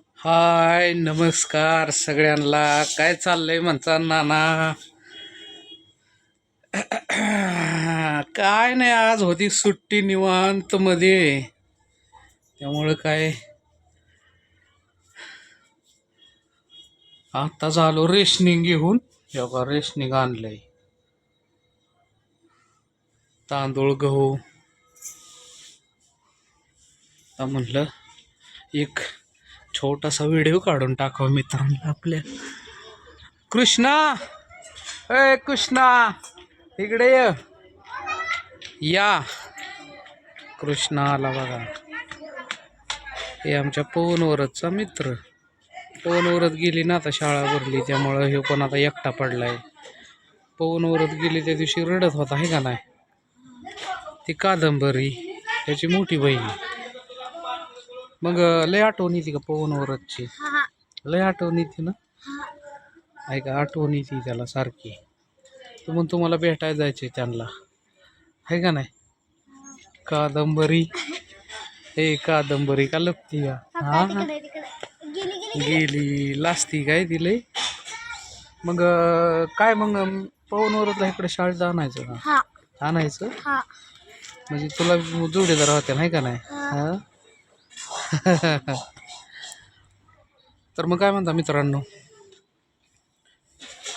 हाय नमस्कार सगळ्यांना. काय चाललंय म्हणता नाना? काय नाही आज होती सुट्टी निवांत मध्ये. त्यामुळं काय? आता झालो रेशनिंग घेऊन. का रेशनिंग आणलंय. तांदूळ गहू. आता म्हटलं एक छोटासा व्हिडिओ काढून टाकावा मित्रांना आपल्या. कृष्णा! ए कृष्णा! इकडे या. कृष्णा आला बघा. हे आमच्या पवनवरतचा मित्र. पवनवरत गेली ना आता शाळा भरली त्यामुळं हे पण आता एकटा पडलाय. पवनवरत गेली त्या दिवशी रडत होता आहे का नाही? ती कादंबरी त्याची मोठी बहीण. मग लय आठवण येते का पवनवरतची? लय आठवण येते ना? आहे का आठवण येते त्याला सारखी. तर मग तुम्हाला भेटायला जायचे त्यांना. आहे का नाही? कादंबरी. हे कादंबरी का लपती का हा गेली लाजती काय दिले? मग काय मग पवनवरतला इकडे शाळेत आणायचं का? आणायचं? म्हणजे तुला जोडीदार होते नाही का नाही? हा. तर मग काय म्हणता मित्रांनो?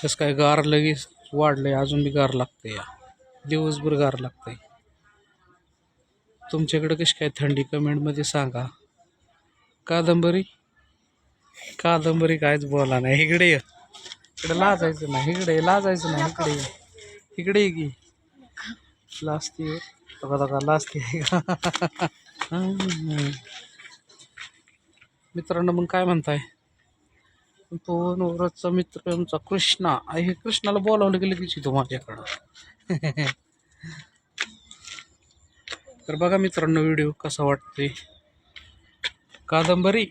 कसं काय गार लगेच वाढलंय अजून बी गार लागतंय या. दिवसभर गार लागतंय. तुमच्याकडे कशी काय थंडी? कमेंटमध्ये सांगा. कादंबरी? कादंबरी कायच बोला नाही. इकडे ये. इकडे लाजायचं नाही. इकडे लाजायचं नाही. इकडे ये. इकडे ये की. लाजती बघा बघा लाजती आहे का मित्रांनो मग काय म्हणताय? तो नवराचा मित्र आमचा कृष्णा. आहे हे कृष्णाला बोलावलं गेलं की तो माझ्याकडं. तर बघा मित्रांनो व्हिडिओ कसा वाटतोय? कादंबरी.